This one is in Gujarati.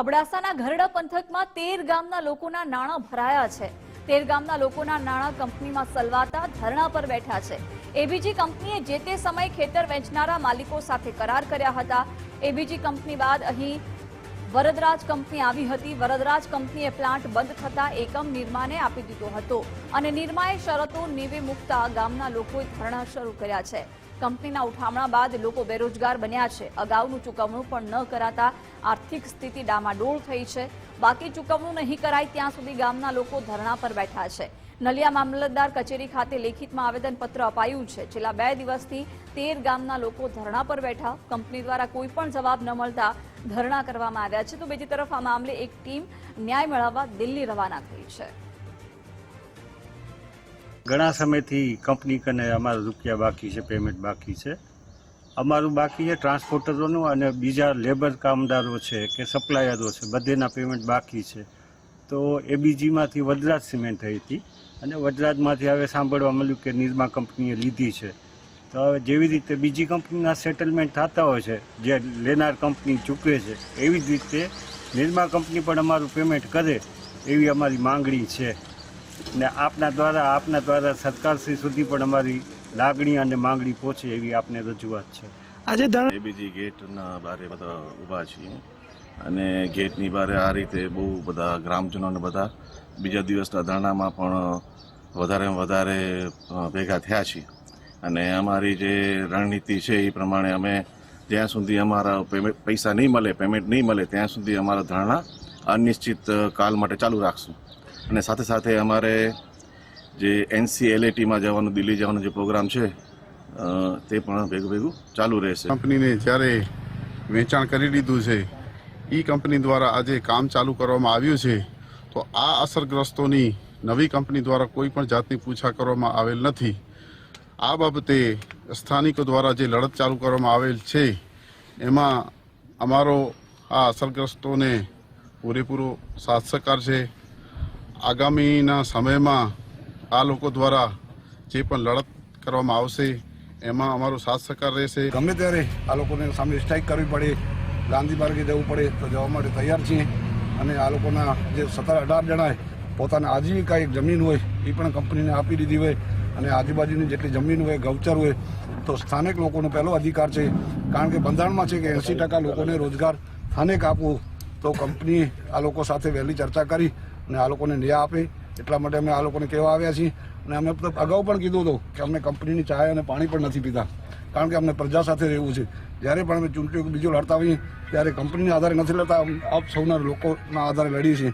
અબડાસાના ઘરડા પંથકમાં તેર ગામના લોકોના નાણાં ભરાયા છે. તેર ગામના લોકોના નાણાં કંપનીમાં સલવાતા ધરણા પર બેઠા છે. એબીજી કંપનીએ જે તે સમયે ખેતર વેચનારા માલિકો સાથે કરાર કર્યા હતા. એબીજી કંપની બાદ અહીં વરદરાજ કંપની આવી હતી. વરદરાજ કંપનીએ પ્લાન્ટ બંધ થતા એકમ નિર્માને આપી દીધો હતો અને નિર્માએ શરતો નીવે મૂકતા ગામના લોકોએ ધરણા શરૂ કર્યા છે. કંપનીના ઉઠામણા બાદ લોકો બેરોજગાર બન્યા છે. અગાઉનું ચૂકવણું પણ ન કરાતા આર્થિક સ્થિતિ ડામાડોળ થઈ છે. બાકી ચૂકવણું નહીં કરાય ત્યાં સુધી ગામના લોકો ધરણા પર બેઠા છે. નલિયા મામલતદાર કચેરી ખાતે લેખિતમાં આવેદનપત્ર અપાયું છે. છેલ્લા બે દિવસથી તેર ગામના લોકો ધરણા પર બેઠા. કંપની દ્વારા કોઈ પણ જવાબ ન મળતા ધરણા કરવામાં આવ્યા છે. તો બીજી તરફ આ મામલે એક ટીમ ન્યાય મેળવવા દિલ્હી રવાના થઈ છે. ઘણા સમયથી કંપની કને અમારા રૂપિયા બાકી છે પેમેન્ટ બાકી છે. અમારું બાકી છે ટ્રાન્સપોર્ટરોનું અને બીજા લેબર કામદારો છે કે સપ્લાયરો છે, બધેના પેમેન્ટ બાકી છે. તો એબીજીમાંથી વડરાજ સિમેન્ટ થઈ હતી અને વડરાજમાંથી હવે સાંભળવા મળ્યું કે નિરમા કંપનીએ લીધી છે. તો હવે જેવી રીતે બીજી કંપનીના સેટલમેન્ટ થતા હોય છે, જે લેનાર કંપની ચૂકવે છે, એવી જ રીતે નિરમા કંપની પણ અમારું પેમેન્ટ કરે એવી અમારી માંગણી છે. ને આપના દ્વારા આપના દ્વારા સરકારશ્રી સુધી પણ અમારી લાગણી અને માંગણી પહોંચે એવી આપને રજૂઆત છે. આજે એબીજી ગેટના બારે બધા ઊભા છીએ અને ગેટની બારે આ રીતે બહુ બધા ગ્રામજનોને બધા બીજા દિવસના ધરણામાં પણ વધારે વધારે ભેગા થયા છીએ. અને અમારી જે રણનીતિ છે એ પ્રમાણે અમે જ્યાં સુધી અમારા પેમેન્ટ પૈસા નહીં મળે, પેમેન્ટ નહીં મળે, ત્યાં સુધી અમારા ધરણા અનિશ્ચિત કાલ માટે ચાલુ રાખશું. અને સાથે સાથે અમારે જે એનસીએલએટીમાં જવાનું, દિલ્હી જવાનો જે પ્રોગ્રામ છે તે પણ ભેગું ભેગું ચાલુ રહેશે. કંપનીને જ્યારે વેચાણ કરી લીધું છે એ કંપની દ્વારા આજે કામ ચાલુ કરવામાં આવ્યું છે, તો આ અસરગ્રસ્તોની નવી કંપની દ્વારા કોઈ પણ જાતની પૂછા કરવામાં આવેલ નથી. આ બાબતે સ્થાનિકો દ્વારા જે લડત ચાલુ કરવામાં આવેલ છે, એમાં અમારો આ અસરગ્રસ્તોને પૂરેપૂરો સાથ સહકાર છે. આગામીના સમયમાં આ લોકો દ્વારા જે પણ લડત કરવામાં આવશે, એમાં અમારો સાથ સહકાર રહેશે. ગમે ત્યારે આ લોકોને સામે સ્ટ્રાઇક કરવી પડે, ગાંધી માર્ગે જવું પડે, તો જવા માટે તૈયાર છીએ અને આ લોકોના જે સત્તર અઢાર જણાએ પોતાના આજીવિકા, એક જમીન હોય, એ પણ કંપનીને આપી દીધી હોય. અને આજુબાજુની જેટલી જમીન હોય, ગૌચર હોય, તો સ્થાનિક લોકોનો પહેલો અધિકાર છે. કારણ કે બંધારણમાં છે કે એંસી ટકા લોકોને રોજગાર સ્થાનિક આપવું. તો કંપની આ લોકો સાથે વહેલી ચર્ચા કરી અને આ લોકોને ન્યાય આપે. એટલા માટે અમે આ લોકોને કહેવા આવ્યા છીએ. અને અમે અગાઉ પણ કીધું હતું કે અમને કંપનીની ચાય અને પાણી પણ નથી પીતા. કારણ કે અમને પ્રજા સાથે રહેવું છે. જ્યારે પણ અમે ચૂંટણીઓ બીજો લડતા હોઈએ, ત્યારે કંપનીના આધારે નથી લડતા. આપ સૌના લોકોના આધારે લડીએ છીએ.